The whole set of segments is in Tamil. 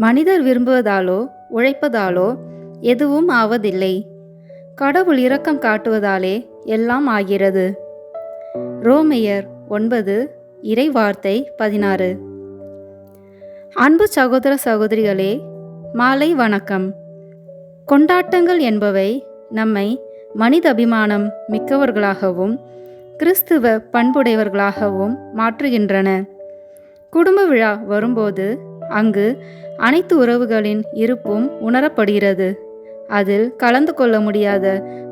மனிதர் விரும்புவதாலோ உழைப்பதாலோ எதுவும் ஆவதில்லை. கடவுள் இரக்கம் காட்டுவதாலே எல்லாம் ஆகிறது. ரோமையர் ஒன்பது இறை வார்த்தை பதினாறு. அன்பு சகோதர சகோதரிகளே மாலை வணக்கம். கொண்டாட்டங்கள் என்பவை நம்மை மனித அபிமானம் மிக்கவர்களாகவும் கிறிஸ்துவ பண்புடையவர்களாகவும் மாற்றுகின்றன. குடும்ப விழா வரும்போது அங்கு அனைத்து உறவுகளின் இருப்பும் உணரப்படுகிறது. அதில் கலந்து கொள்ள முடியாத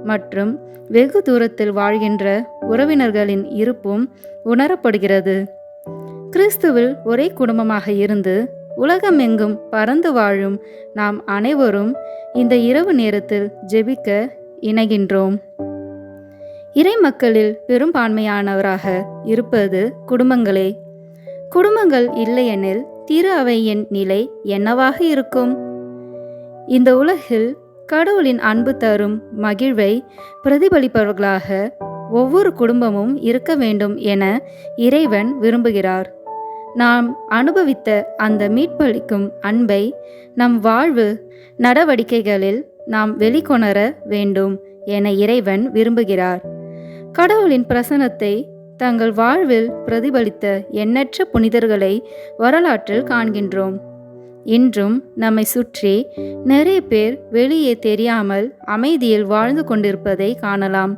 மற்றும் வெகு தூரத்தில் வாழ்கின்ற உறவினர்களின் இருப்பும் உணரப்படுகிறது. கிறிஸ்துவில் ஒரே குடும்பமாக இருந்து உலகமெங்கும் பறந்து வாழும் நாம் அனைவரும் இந்த இரவு நேரத்தில் ஜெபிக்க இணைகின்றோம். இறை மக்களில் பெரும்பான்மையானவராக இருப்பது குடும்பங்களே. குடும்பங்கள் இல்லையெனில் திரு அவையின் நிலை என்னவாக இருக்கும்? இந்த உலகில் கடவுளின் அன்பு தரும் மகிழ்வை பிரதிபலிப்பவர்களாக ஒவ்வொரு குடும்பமும் இருக்க வேண்டும் என இறைவன் விரும்புகிறார். நாம் அனுபவித்த அந்த மீட்பளிக்கும் அன்பை நம் வாழ்வு நடவடிக்கைகளில் நாம் வெளிக்கொணர வேண்டும் என இறைவன் விரும்புகிறார். கடவுளின் பிரசனத்தை தங்கள் வாழ்வில் பிரதிபலித்த எண்ணற்ற புனிதர்களை வரலாற்றில் காண்கின்றோம். இன்றும் நம்மை சுற்றி நிறைய பேர் வெளியே தெரியாமல் அமைதியில் வாழ்ந்து கொண்டிருப்பதை காணலாம்.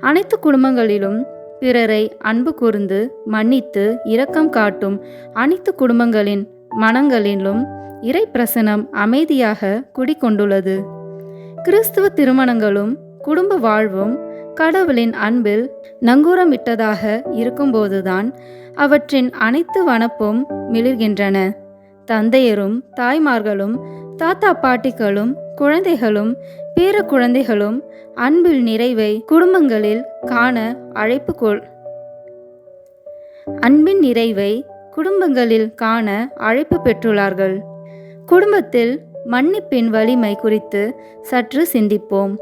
அனைத்து குடும்பங்களிலும் பிறரை அன்பு கூர்ந்து மன்னித்து இரக்கம் காட்டும் அனைத்து குடும்பங்களின் மனங்களிலும் இறை பிரசனம் அமைதியாக குடிக்கொண்டுள்ளது கிறிஸ்துவ திருமணங்களும் குடும்ப வாழ்வும் கடவுளின் அன்பில் நங்கூரமிட்டதாக இருக்கும்போதுதான் அவற்றின் அனைத்து வனப்பும் மிளிர்கின்றன. தந்தையரும் தாய்மார்களும் தாத்தா பாட்டிகளும் குழந்தைகளும் பேர குழந்தைகளும் அன்பில் நிறைவை குடும்பங்களில் காண அழைப்பு கொள் அன்பின் நிறைவை குடும்பங்களில் காண அழைப்பு பெற்றுள்ளார்கள். குடும்பத்தில் மன்னிப்பின் வலிமை குறித்து சற்று சிந்திப்போம்.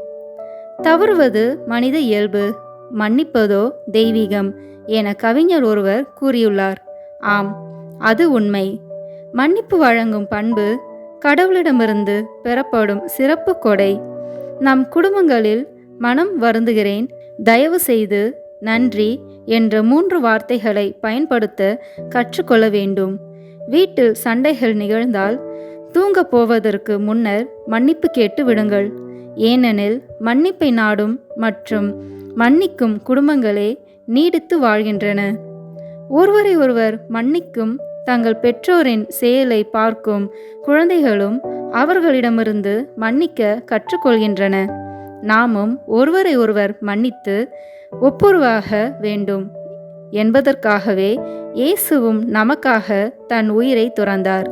தவறுவது மனித இயல்பு. மன்னிப்பதோ தெய்வீகம் என கவிஞர் ஒருவர் கூறியுள்ளார். ஆம் அது உண்மை. மன்னிப்பு வழங்கும் பண்பு கடவுளிடமிருந்து பெறப்படும் சிறப்பு கொடை. நம் குடும்பங்களில் மனம் வருந்துகிறேன் தயவு செய்து நன்றி என்ற மூன்று வார்த்தைகளை பயன்படுத்த கற்றுக்கொள்ள வேண்டும். வீட்டில் சண்டைகள் நிகழ்ந்தால் தூங்கப் போவதற்கு முன்னர் மன்னிப்பு கேட்டு விடுங்கள். ஏனெனில் மன்னிப்பை நாடும் மற்றும் மன்னிக்கும் குடும்பங்களே நீடித்து வாழ்கின்றன. ஒருவரை ஒருவர் மன்னிக்கும் தங்கள் பெற்றோரின் செயலை பார்க்கும் குழந்தைகளும் அவர்களிடமிருந்து மன்னிக்க கற்றுக்கொள்கின்றன. நாமும் ஒருவரை ஒருவர் மன்னித்து ஒப்புருவாக வேண்டும் என்பதற்காகவே இயேசுவும் நமக்காக தன் உயிரை துறந்தார்.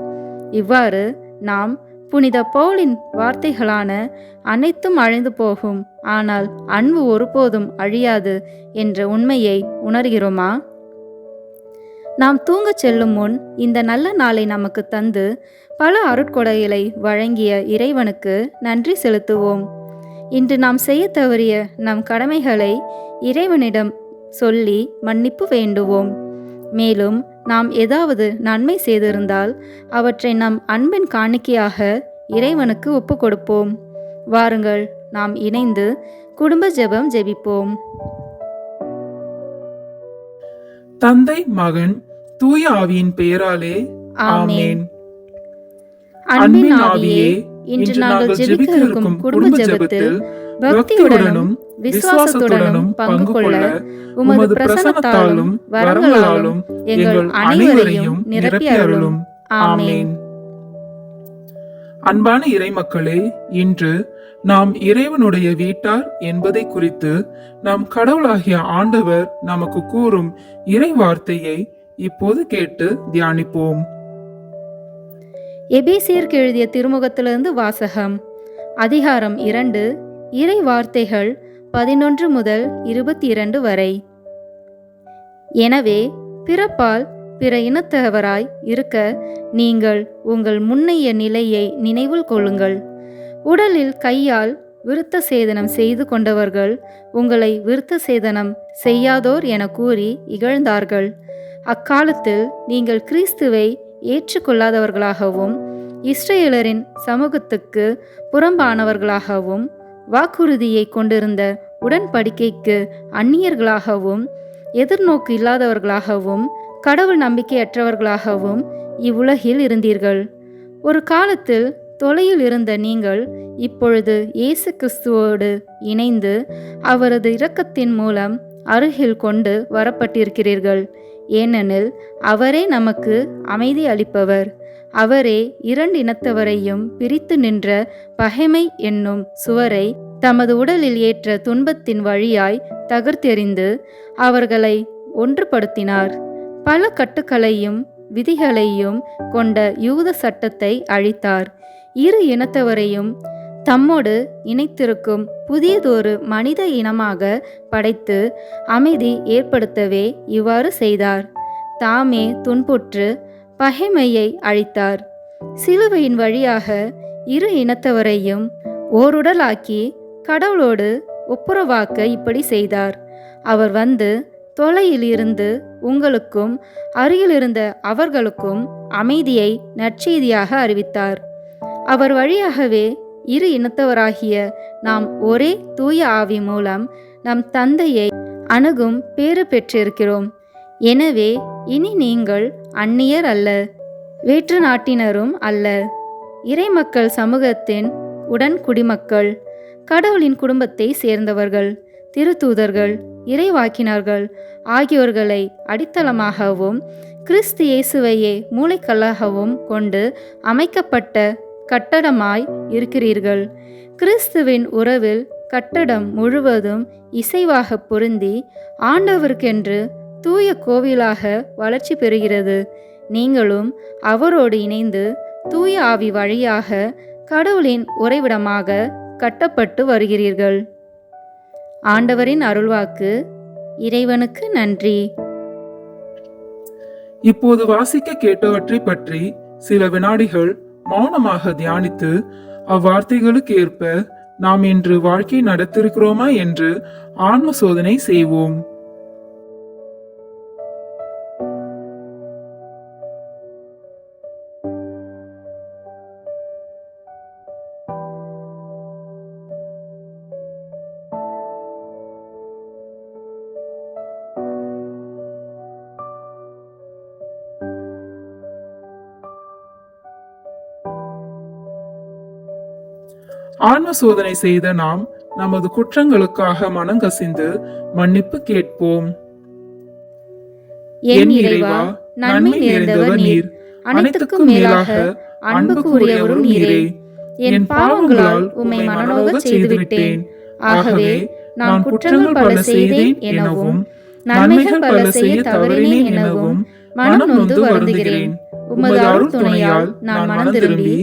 இவ்வாறு நாம் புனித பவுலின் வார்த்தைகளான அனைத்தும் அழிந்து போகும் ஆனால் அன்பு ஒருபோதும் அழியாது என்ற உண்மையை உணர்கிறோமா? நாம் தூங்கச் செல்லும் முன் இந்த நல்ல நாளை நமக்கு தந்து பல அருட்கொடைகளை வழங்கிய இறைவனுக்கு நன்றி செலுத்துவோம். இன்று நாம் செய்ய தவறிய நம் கடமைகளை இறைவனிடம் சொல்லி மன்னிப்பு வேண்டுவோம். மேலும் நாம் ஏதாவது நன்மை செய்திருந்தால் அவற்றை நம் அன்பின் காணிக்கையாக இறைவனுக்கு ஒப்பு கொடுப்போம் வாருங்கள் நாம் இணைந்து குடும்ப ஜெபம் ஜெபிப்போம். தந்தை மகன் தூய ஆவியின் பெயராலே ஆமென். அன்பின் ஆவியே இன்று நாங்கள் ஜெபிக்க இருக்கும் குடும்ப ஜெபத்தில் பக்தியுடனும் விசுவாசத்துடனும் பங்கு கொள்ள உமது பிரசன்னத்தாலும் வரங்களாலும் எங்கள் அனைவரையும் நிரப்பி அருளும். ஆமென். அன்பான இறைமக்களே இன்று நாம் இறைவனுடைய வீட்டார் என்பதை குறித்து நம் கடவுளாகிய ஆண்டவர் நமக்கு கூறும் இறை வார்த்தையை இப்போது கேட்டு தியானிப்போம். எபேசியருக்கு எழுதிய திருமுகத்திலிருந்து வாசகம் அதிகாரம் இரண்டு இறை வார்த்தைகள் பதினொன்று முதல் இருபத்தி இரண்டு வரை. எனவே பிறப்பால் பிற இனத்தவராய் இருக்க நீங்கள் உங்கள் முன்னைய நிலையை நினைவில் கொள்ளுங்கள். உடலில் கையால் விருத்த சேதனம் செய்து கொண்டவர்கள் உங்களை விருத்த சேதனம் செய்யாதோர் என கூறி இகழ்ந்தார்கள். அக்காலத்தில் நீங்கள் கிறிஸ்துவை ஏற்றுக்கொள்ளாதவர்களாகவும் இஸ்ரேலரின் சமூகத்துக்கு புறம்பானவர்களாகவும் வாக்குறுதியை கொண்டிருந்த உடன்படிக்கைக்கு அந்நியர்களாகவும் எதிர்நோக்கு இல்லாதவர்களாகவும் கடவுள் நம்பிக்கையற்றவர்களாகவும் இவ்வுலகில் இருந்தீர்கள். ஒரு காலத்தில் தொலையில் இருந்த நீங்கள் இப்பொழுது இயேசு கிறிஸ்துவோடு இணைந்து அவரது இரக்கத்தின் மூலம் அருகில் கொண்டு வரப்பட்டிருக்கிறீர்கள். ஏனெனில் அவரே நமக்கு அமைதி அளிப்பவர். அவரே இரண்டு இனத்தவரையும் பிரித்து நின்ற பகைமை என்னும் சுவரை தமது உடலில் ஏற்ற துன்பத்தின் வழியாய் தகர்த்தெறிந்து அவர்களை ஒன்றுபடுத்தினார். பல கட்டுக்களையும் விதிகளையும் கொண்ட யூத சட்டத்தை அழித்தார். இரு இனத்தவரையும் தம்மோடு இணைத்திருக்கும் புதியதொரு மனித இனமாக படைத்து அமைதி ஏற்படுத்தவே இவ்வாறு செய்தார். தாமே துன்புற்று பகைமையை அழித்தார். சிலுவையின் வழியாக இரு இனத்தவரையும் ஓருடலாக்கி கடவுளோடு ஒப்புரவாக்க இப்படி செய்தார். அவர் வந்து தொலையில் இருந்து உங்களுக்கும் அருகிலிருந்த அவர்களுக்கும் அமைதியை நற்செய்தியாக அறிவித்தார். அவர் வழியாகவே இரு இனத்தவராகிய நாம் ஒரே தூய ஆவி மூலம் நம் தந்தையை அணுகும் பேறு பெற்றிருக்கிறோம். எனவே இனி நீங்கள் அந்நியர் அல்ல வேற்று நாட்டினரும் அல்ல. இறைமக்கள் சமூகத்தின் உடன் குடிமக்கள் கடவுளின் குடும்பத்தை சேர்ந்தவர்கள் திருத்தூதர்கள் இறைவாக்கினர்கள் ஆகியோர்களை அடித்தளமாகவும் கிறிஸ்து இயேசுவையே மூளைக்கல்லாகவும் கொண்டு அமைக்கப்பட்ட கட்டடமாய் இருக்கிறீர்கள். கிறிஸ்துவின் உறவில் கட்டடம் முழுவதும் இசைவாக பொருந்தி ஆண்டவருக்கென்று தூய கோவிலாக வளர்ச்சி பெறுகிறது. நீங்களும் அவரோடு இணைந்து தூய ஆவி வழியாக கடவுளின் உறைவிடமாக கட்டப்பட்டு வருகிறீர்கள். ஆண்டவரின் அருள்வாக்கு இறைவனுக்கு நன்றி. இப்போது வாசிக்க கேட்டவற்றை பற்றி சில வினாடிகள் மௌனமாக தியானித்து அவ்வார்த்தைகளுக்கு ஏற்ப நாம் இன்று வாழ்க்கை நடத்திருக்கிறோமா என்று ஆன்ம சோதனை செய்வோம். ஆன்ம சோதனை செய்த நாம் நமது குற்றங்களுக்காக மனங்கசிந்து மன்னிப்பு கேட்போம். என் இறைவா நன்மை நிறைந்தவர் நீர். அனைத்துக்கும் மேலாக அன்புக்கு உரியவரும் நீரே. என் பாவங்களால் உம்மை மனநோக செய்துவிட்டேன். ஆகவே நான் குற்றங்கள் பல செய்தேன் எனவும் நன்மைகள் பல செய்ய தவறினேன் எனவும் மனம் நொந்து வருந்துகிறேன். உமது அருள் துணையால் நான் மனம் திரும்பி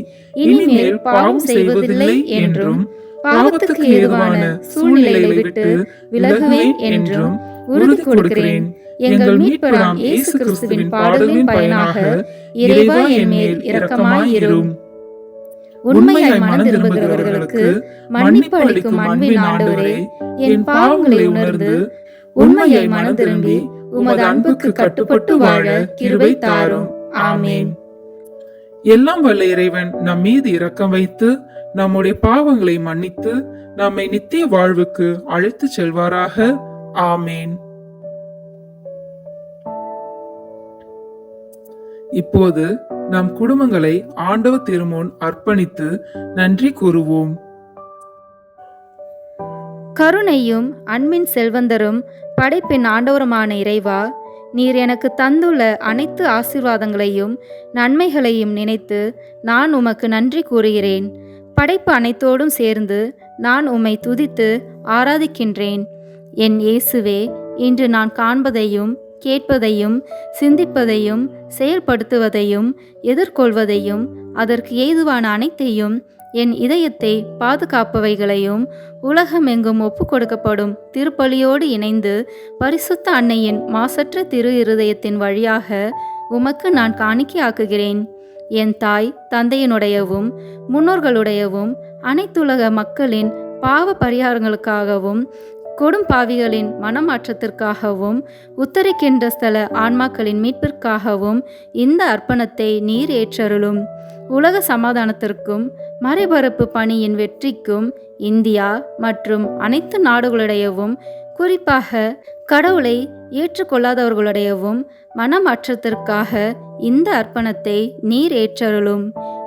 இனிமேல் பாவம் செய்வதில்லை என்றும் பாவத்துக்கு ஏதுவான சூழ்நிலைகளை விட்டு விலகுவேன் என்றும் உறுதி கொடுக்கிறேன். எங்கள் மீட்பராம் இயேசு கிறிஸ்துவின் பாடலின் பயனாக இறைவா என் மேல் இரக்கமாயிரும். உண்மையாய் மனம் திரும்புகிறவர்களுக்கு மன்னிப்பு அளிக்கும் அன்பின் ஆண்டவரே என் பாவங்களை உணர்ந்து உண்மையாய் மனம் திரும்பி உமது அன்புக்கு கட்டுப்பட்டு வாழ கிருபை தாரும். ஆமேன். எல்லாம் வல்ல இறைவன் நம் மீது இரக்கம் வைத்து நம்முடைய பாவங்களை மன்னித்து நம்மை நித்திய வாழ்வுக்கு அழைத்து செல்வாராக. ஆமேன். இப்போது நம் குடும்பங்களை ஆண்டவர் திருமுன் அர்ப்பணித்து நன்றி கூறுவோம். கருணையும் அன்பின் செல்வந்தரும் படைப்பின் ஆண்டவருமான இறைவா நீர் எனக்கு தந்துள்ள அனைத்து ஆசீர்வாதங்களையும் நன்மைகளையும் நினைத்து நான் உமக்கு நன்றி கூறுகிறேன். படைப்பு அனைத்தோடும் சேர்ந்து நான் உம்மை துதித்து ஆராதிக்கின்றேன். என் இயேசுவே இன்று நான் காண்பதையும் கேட்பதையும் சிந்திப்பதையும் செயல்படுத்துவதையும் எதிர்கொள்வதையும் அதற்கு ஏதுவான அனைத்தையும் என் இதயத்தை பாதுகாப்பவைகளையும் உலகமெங்கும் ஒப்பு கொடுக்கப்படும் திருப்பலியோடு இணைந்து பரிசுத்த அன்னையின் மாசற்ற திரு இருதயத்தின் வழியாக உமக்கு நான் காணிக்கையாக்குகிறேன். என் தாய் தந்தையினுடையவும் முன்னோர்களுடையவும் அனைத்துலக மக்களின் பாவ பரிகாரங்களுக்காகவும் கொடும் பாவிகளின் மனமாற்றத்திற்காகவும் உத்தரிக்கின்ற ஸ்தல ஆன்மாக்களின் மீட்பிற்காகவும் இந்த அர்ப்பணத்தை நீர் ஏற்றருளும். உலக சமாதானத்திற்கும் மறைபரப்பு பணியின் வெற்றிக்கும் இந்தியா மற்றும் அனைத்து நாடுகளுடையவும் குறிப்பாக கடவுளை ஏற்றுக்கொள்ளாதவர்களுடையவும் மனமாற்றத்திற்காக இந்த அர்ப்பணத்தை நீர் ஏற்றருளும்.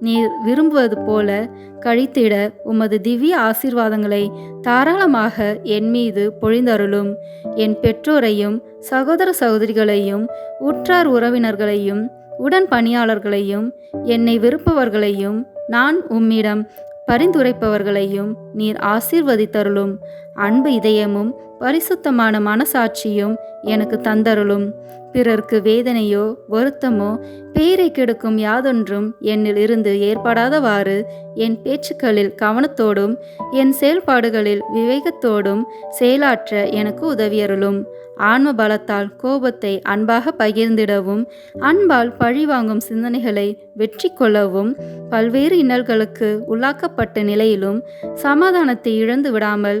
நீர் விரும்புவது போல கழித்திட உமது திவ்ய ஆசீர்வாதங்களை தாராளமாக என் மீது பொழிந்தருளும். என் பெற்றோரையும் சகோதர சகோதரிகளையும் உற்றார் உறவினர்களையும் உடன் பணியாளர்களையும் என்னை விருப்பவர்களையும் நான் உம்மிடம் பரிந்துரைப்பவர்களையும் நீர் ஆசீர்வதித்தருளும். அன்பு இதயமும் பரிசுத்தமான மனசாட்சியும் எனக்கு தந்தருளும். பிறர்க்கு வேதனையோ வருத்தமோ பேரை கெடுக்கும் யாதொன்றும் என்னில் இருந்து ஏற்படாதவாறு என் பேச்சுக்களில் கவனத்தோடும் என் செயல்பாடுகளில் விவேகத்தோடும் செயலாற்ற எனக்கு உதவியருளும். ஆன்ம பலத்தால் கோபத்தை அன்பாக பகிர்ந்திடவும் அன்பால் பழிவாங்கும் சிந்தனைகளை வெற்றி கொள்ளவும் பல்வேறு இன்னல்களுக்கு உள்ளாக்கப்பட்ட நிலையிலும் சமாதானத்தை இழந்து விடாமல்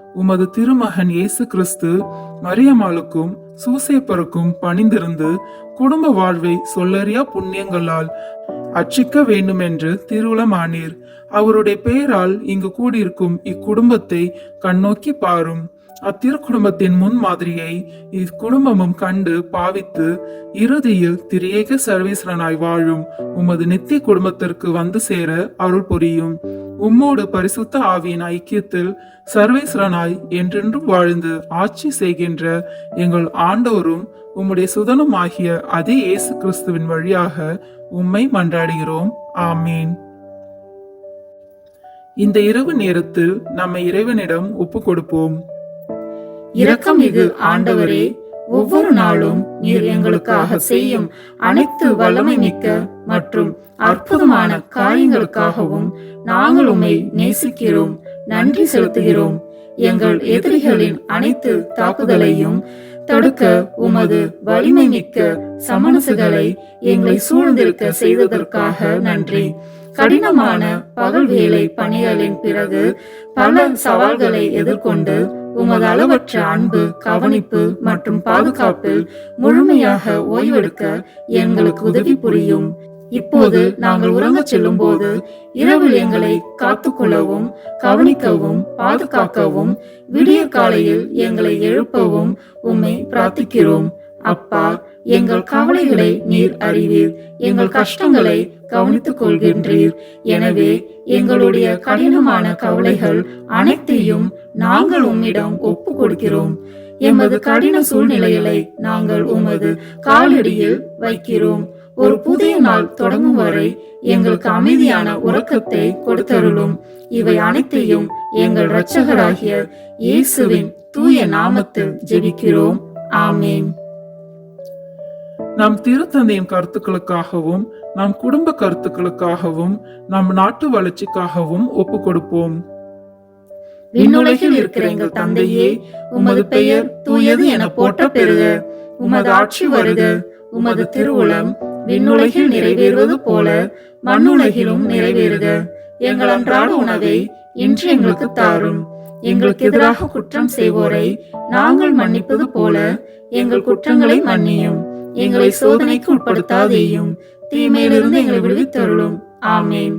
உமது திருமகன் இயேசு கிறிஸ்து மரியம்மாளுக்கும் சூசேப்பருக்கும் பணிந்திருந்து குடும்ப வாழ்வை சொல்லறியா புண்ணியங்களால் அர்ச்சிக்க வேண்டுமென்று திருவுளமானீர். அவருடைய பெயரால் இங்கு கூடியிருக்கும் இக்குடும்பத்தை கண்ணோக்கி பாரும். அத்திருக்குடும்பத்தின் முன் மாதிரியை இக்குடும்பமும் கண்டு பாவித்து இறுதியில் திரியேக சர்வீஸ்வரனாய் வாழும் உமது நித்திய குடும்பத்திற்கு வந்து சேர அருள் புரியும். உம்மோடு பரிசுத்த ஆவியின் ஐக்கியத்தில் சர்வேஸ்வரனாய் என்றென்றும் வாழ்ந்து ஆட்சி செய்கின்ற எங்கள் ஆண்டோரும் உம்முடைய சுதனும் ஆகிய அதே இயேசு கிறிஸ்துவின் வழியாக உம்மை மன்றாடுகிறோம். ஆமீன். இந்த இரவு நேரத்தில் நம்மை இறைவனிடம் ஒப்பு கொடுப்போம். இரக்கமிகு ஆண்டவரே. ஒவ்வொரு நாளும் நீர் எங்களுக்காக செய்யும் அனைத்து வல்லமை மிக்க மற்றும் அற்புதமான காரியங்களுக்காகவும் நாங்கள் உம்மை நேசிக்கிறோம் நன்றி செலுத்துகிறோம். எங்கள் எதிரிகளின் அனைத்து தாக்குதலையும் தடுக்க உமது வலிமை மிக்க சமணசுகளை எங்களை சூழ்ந்திருக்க செய்ததற்காக நன்றி. கடினமான பகல் வேலை பணிகளின் பிறகு பல சவால்களை எதிர்கொண்டு உமது அளவற்ற அன்பு கவனிப்பு மற்றும் பாதுகாப்பில் முழுமையாக ஓய்வெடுக்க எங்களுக்கு உதவி புரியும். இப்போது நாங்கள் உறங்கச் செல்லும் போது இரவில் எங்களை காத்துக்கொள்ளவும் கவனிக்கவும் பாதுகாக்கவும் விடிய காலையில் எங்களை எழுப்பவும் உம்மை பிரார்த்திக்கிறோம். அப்பா எங்கள் கவலைகளை நீர் அறிவீர். எங்கள் கஷ்டங்களை கவனித்துக் கொள்கின்றீர் எனவே எங்களுடைய கடினமான கவலைகள் அனைத்தையும் நாங்கள் உம்மிடம் ஒப்பு கொடுக்கிறோம் எமது கடின சூழ்நிலைகளை நாங்கள் உமது காலடியில் வைக்கிறோம். ஒரு புதிய நாள் தொடங்கும் வரை எங்களுக்கு அமைதியான உறக்கத்தை கொடுத்தருளும். இவை அனைத்தையும் எங்கள் இரட்சகராகிய இயேசுவின் தூய நாமத்தில் ஜெபிக்கிறோம். ஆமேன். நம் திருத்தந்தையின் கருத்துக்களுக்காகவும் நம் குடும்ப கருத்துக்களுக்காகவும் நம் நாட்டு வளர்ச்சிக்காகவும் ஒப்பு கொடுப்போம் விண்ணுலகில் இருக்கிற எங்கள் தந்தையே உமது பெயர் தூயது என போற்ற பெறுக உமது ஆட்சி வருக. உமது திருவுளம் விண்ணுலகில் நிறைவேறுவது போல மண்ணுலகிலும் நிறைவேறுக. எங்கள் அன்றாட உணவை இன்று எங்களுக்கு தாரும். எங்களுக்கு எதிராக குற்றம் செய்வோரை நாங்கள் மன்னிப்பது போல எங்கள் குற்றங்களை மன்னியும். எங்களை சோதனைக்கு உட்படுத்தாதேயும். தீமையிலிருந்து எங்களை விடுவித்தருளும். ஆமேன்.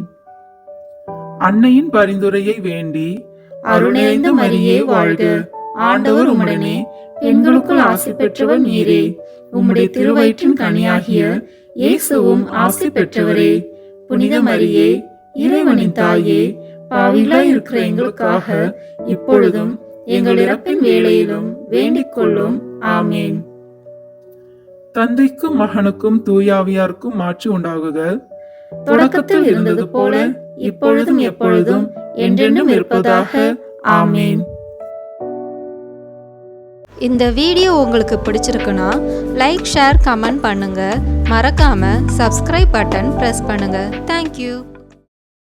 அன்னையின் பரிந்துரையை வேண்டி அருள் நிறைந்த மரியே வாழ்க. ஆண்டவர் உம்முடனே பெண்களுக்குள் ஆசி பெற்றவர் நீரே. உம்முடைய திருவயிற்றின் கனியாகிய இயேசுவும் ஆசி பெற்றவரே. புனித மரியே இறைவனின் தாயே பாவிகளாய் இருக்கிற எங்களுக்காக இப்பொழுதும் எங்கள் இறப்பின் வேளையிலும் வேண்டிக் கொள்ளும் ஆமேன். தந்தைக்கும் மகனுக்கும் தூயாவியாருக்கும் மாற்றி உண்டாகுக. தொடக்கத்தில் இருந்தது போல இப்பொழுதும் எப்பொழுதும் என்றென்றும் இருப்பதாக. ஆமேன். இந்த வீடியோ உங்களுக்கு பிடிச்சிருக்குன்னா லைக் ஷேர் கமெண்ட் பண்ணுங்க. மறக்காம சப்ஸ்கிரைப் பட்டன் ப்ரெஸ் பண்ணுங்க. Thank you